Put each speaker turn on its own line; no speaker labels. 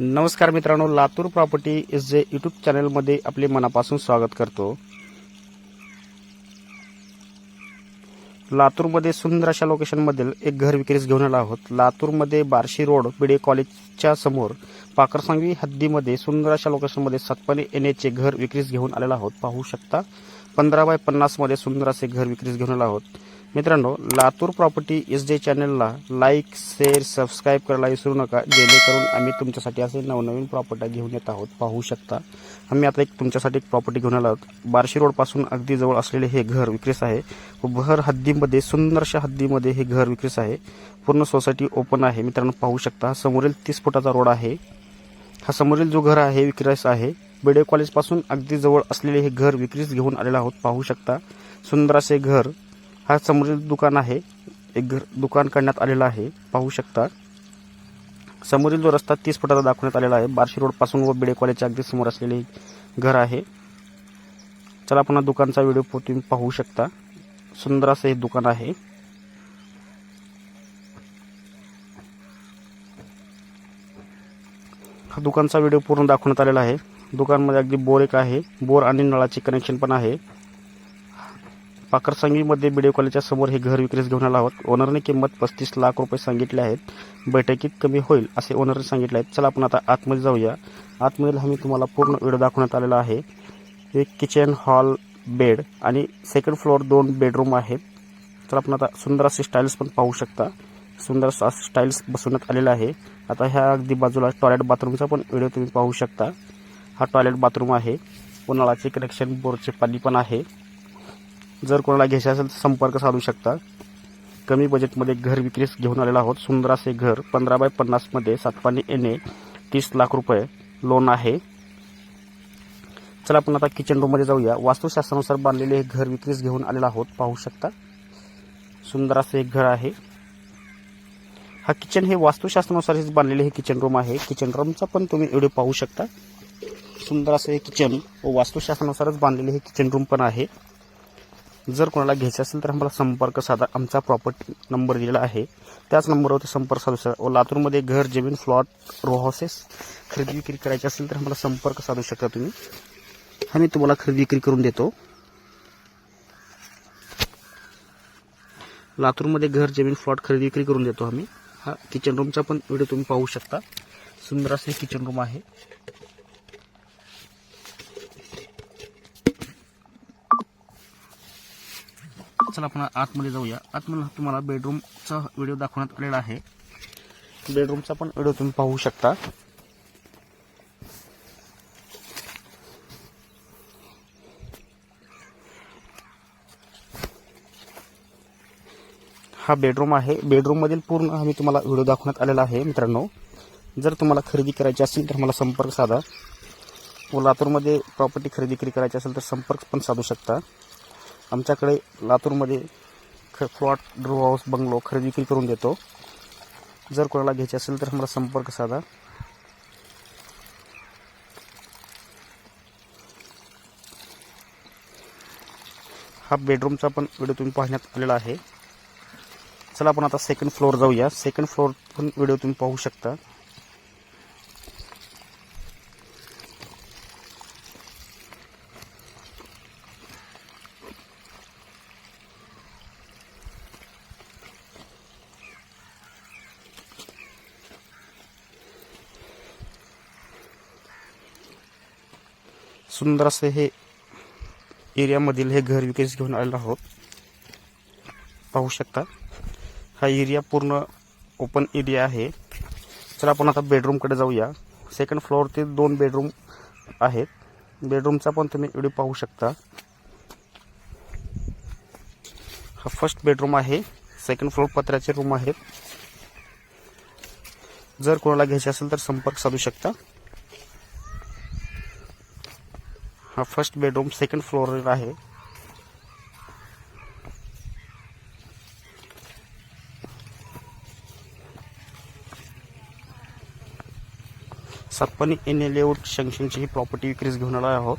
नमस्कार मित्रांनो Latur property S J YouTube चॅनलमध्ये आपले मनापासून स्वागत करतो. लातूरमध्ये सुंदर अशा लोकेशनमधील एक घर विक्रीस घेऊन आलो आहोत. लातूरमध्ये बार्शी रोड बिडे कॉलेजच्या समोर पाकरसांगवी हद्दीमध्ये सुंदर अशा लोकेशनमध्ये सतपणे येण्याचे घर विक्रीस घेऊन आलेलो आहोत. पाहू शकता पंधरा बाय पन्नासमध्ये सुंदर असे घर विक्रीस घेऊन आलो आहोत. मित्रांनो लातूर प्रॉपर्टी एस जे चॅनलला लाईक शेअर सबस्क्राईब करायला विसरू नका. जेणेकरून आम्ही तुमच्यासाठी असे नवनवीन प्रॉपर्टी घेऊन येत आहोत. पाहू शकता. आम्ही आता एक तुमच्यासाठी एक प्रॉपर्टी घेऊन आलो आहोत. बार्शी रोडपासून अगदी जवळ असलेले हे घर विक्रीस आहे. व भर हद्दीमध्ये सुंदरशा हद्दीमध्ये हे घर विक्रीस आहे. पूर्ण सोसायटी ओपन आहे. मित्रांनो पाहू शकता. समोरील तीस फुटाचा रोड आहे. हा समोरील जो घर आहे विक्रीस आहे. बेडे कॉलेजपासून अगदी जवळ असलेले हे घर विक्रीस घेऊन आलेलं आहोत. पाहू शकता. सुंदर असे घर. हा समोरील दुकान आहे. एक घर दुकान काढण्यात आलेलं आहे. पाहू शकता. समोरील जो रस्ता तीस फुटाचा दाखवण्यात आलेला आहे. बार्शी रोडपासून व बिडे कॉलेजच्या अगदी समोर असलेले घर आहे. चला आपण दुकानचा व्हिडिओ तुम्ही पाहू शकता. सुंदर असं हे दुकान आहे. हा दुकानचा व्हिडिओ पूर्ण दाखवण्यात आलेला आहे. दुकानमध्ये अगदी बोर एक आहे. बोर आणि नळाचे कनेक्शन पण आहे. पाकरसंगीमध्ये बिडिओ कॉलेजच्या समोर हे घर विक्रीस घेऊन आलो आहोत. ओनरने किंमत पस्तीस लाख रुपये सांगितले आहेत. बैठकीत कमी होईल असे ओनरने सांगितले आहेत. चला आपण आता आतमध्ये जाऊया. आतमधील आम्ही तुम्हाला पूर्ण व्हिडिओ दाखवण्यात आलेला आहे. एक किचन हॉल बेड आणि सेकंड फ्लोअर दोन बेडरूम आहेत. तर आपण आता सुंदर असे स्टाईल्स पण पाहू शकता. सुंदर असं स्टाईल्स बसवण्यात आलेला आहे. आता ह्या अगदी बाजूला टॉयलेट बाथरूमचा पण व्हिडिओ तुम्ही पाहू शकता. हा टॉयलेट बाथरूम आहे. उन्हाळ्याचे कनेक्शन बोरचे पाणी पण आहे. जर कोणाला घ्यायचं असेल तर संपर्क साधू शकता. कमी बजेटमध्ये घर विक्रीस घेऊन आलेलो आहोत. सुंदर असे घर पंधरा बाय पन्नासमध्ये सातपाणी येणे तीस लाख रुपये लोन आहे. चला आपण आता किचन रूममध्ये जाऊया. वास्तुशास्त्रानुसार बांधलेले हे घर विक्रीस घेऊन आलेलो आहोत. पाहू शकता. सुंदर असं एक घर आहे. हा किचन हे वास्तुशास्त्रानुसार हेच बांधलेले हे किचन रूम आहे. किचन रूमचा पण तुम्ही व्हिडिओ पाहू शकता. सुंदर असे हे किचन व वास्तुशास्त्रानुसारच बांधलेले हे किचन रूम पण आहे. जर कोणाला घ्यायचं असेल तर आम्हाला संपर्क साधा. आमचा प्रॉपर्टी नंबर दिलेला आहे. त्याच नंबरवरती संपर्क साधू शकता. व लातूरमध्ये घर जमीन फ्लॉट रो हाऊसेस खरेदी विक्री करायची असेल तर आम्हाला संपर्क साधू शकता तुम्ही. आम्ही तुम्हाला खरेदी विक्री करून देतो. लातूरमध्ये घर जमीन फ्लॉट खरेदी विक्री करून देतो आम्ही. हा किचन रूमचा पण व्हिडिओ तुम्ही पाहू शकता. सुंदर असे किचन रूम आहे. चला आपण आतमध्ये जाऊया. आतमध्ये तुम्हाला बेडरूमचा व्हिडिओ दाखवण्यात आलेला आहे. बेडरूमचा पण व्हिडिओ तुम्ही पाहू शकता. हा बेडरूम आहे. बेडरूममधील पूर्ण आम्ही तुम्हाला व्हिडिओ दाखवण्यात आलेला आहे मित्रांनो. जर तुम्हाला खरेदी करायची असेल तर मला संपर्क साधा. व लातूरमध्ये प्रॉपर्टी खरेदी विक्री करायची असेल तर संपर्क पण साधू शकता. आमच्याकडे लातूरमध्ये ख फ्लॉट ड्रो हाऊस बंगलो खरेदी विक्री करून देतो. जर कोणाला घ्यायचे असेल तर मला संपर्क साधा. हा बेडरूमचा पण व्हिडिओ तुम्ही पाहण्यात आलेला आहे. चला आपण आता सेकंड फ्लोअर जाऊया. सेकंड फ्लोअर पण व्हिडिओ तुम्ही पाहू शकता. सुंदर असे हे एरियामधील हे घर विक्रीस घेऊन आलेलो आहोत. पाहू शकता. हा एरिया पूर्ण ओपन एरिया आहे. चला आपण आता बेडरूमकडे जाऊया. सेकंड फ्लोअरचे दोन बेडरूम आहेत. बेडरूमचा पण तुम्ही व्हिडिओ पाहू शकता. हा फर्स्ट बेडरूम आहे. सेकंड फ्लोअर पत्र्याचे रूम आहेत. जर कोणाला घ्यायचे असेल तर संपर्क साधू शकता. हा फर्स्ट बेडरूम सेकंड फ्लोअरवर आहे. सातपाणी एन एल लेआउट शंक्शनची ही प्रॉपर्टी विक्रीस घेऊन आलो आहोत.